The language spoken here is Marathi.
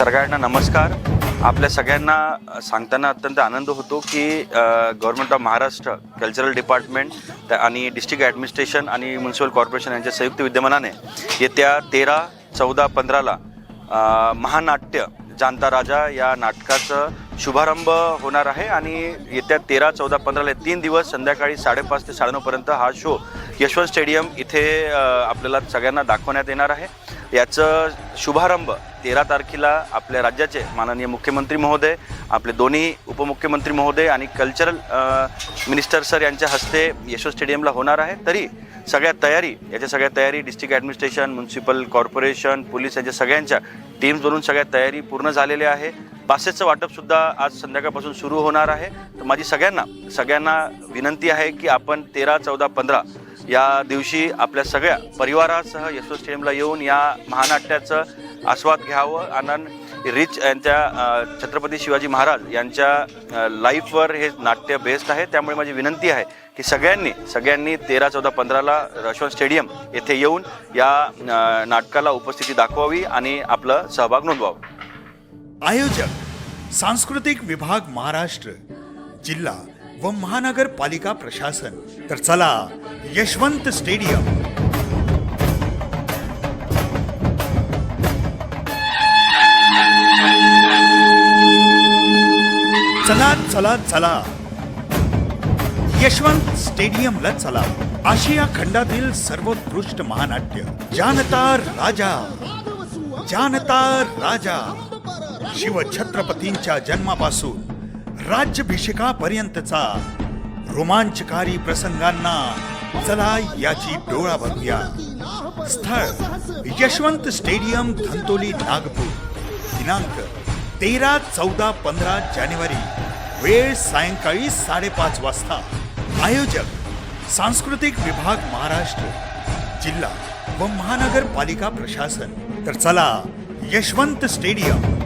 सगळ्यांना नमस्कार. आपल्या सगळ्यांना सांगताना अत्यंत आनंद होतो की government of Maharashtra cultural department आणि डिस्ट्रिक्ट ॲडमिनिस्ट्रेशन आणि म्युन्सिपल कॉर्पोरेशन यांच्या संयुक्त विद्यमानाने येत्या तेरा चौदा पंधराला महानाट्य जाणता राजा या नाटकाचं शुभारंभ होणार आहे आणि येत्या तेरा चौदा पंधराला तीन दिवस संध्याकाळी साडेपाच ते साडेनऊपर्यंत हा शो यशवंत स्टेडियम इथे आपल्याला सगळ्यांना दाखवण्यात येणार आहे. याचं शुभारंभ तेरा तारखेला आपल्या राज्याचे माननीय मुख्यमंत्री महोदय आपले दोन्ही उपमुख्यमंत्री महोदय आणि कल्चरल मिनिस्टर सर यांच्या हस्ते यशो स्टेडियमला होणार आहे. तरी सगळ्या तयारी याच्या सगळ्या तयारी district administration municipal corporation police यांच्या सगळ्यांच्या टीम्स सगळ्या तयारी पूर्ण झालेल्या आहे. पासेसचं वाटपसुद्धा आज संध्याकाळपासून सुरू होणार आहे. तर माझी सगळ्यांना सगळ्यांना विनंती आहे की आपण तेरा चौदा पंधरा या दिवशी आपल्या सगळ्या परिवारासह यशो स्टेडियमला येऊन या महानाट्याचं आस्वाद घ्यावं. आनंद रिच यांच्या छत्रपती शिवाजी महाराज यांच्या लाईफवर हे नाट्य बेस्ड आहे. त्यामुळे माझी विनंती आहे की सगळ्यांनी सगळ्यांनी तेरा चौदा पंधराला यशवंत स्टेडियम येथे येऊन या नाटकाला उपस्थिती दाखवावी आणि आपलं सहभाग नोंदवावं. आयोजक सांस्कृतिक विभाग महाराष्ट्र जिल्हा व महानगरपालिका प्रशासन. तर चला यशवंत स्टेडियम. चला चला चला. यशवंत स्टेडियमला चला. आशिया खंडातील सर्वोत्कृष्ट महानाट्य जानता राजा. जानता राजा. शिव छत्रपतींच्या जन्मापासून राज्याभिषेकापर्यंतचा रोमांचकारी प्रसंगांना चला याची डोळा बघूया. स्थळ यशवंत स्टेडियम धंतोली नागपूर. दिनांक तेरा चौदा पंधरा जानेवारी वेळ सायंकाळी साडेपाच वाजता. आयोजक सांस्कृतिक विभाग महाराष्ट्र जिल्हा व महानगरपालिका प्रशासन. तर चला यशवंत स्टेडियम.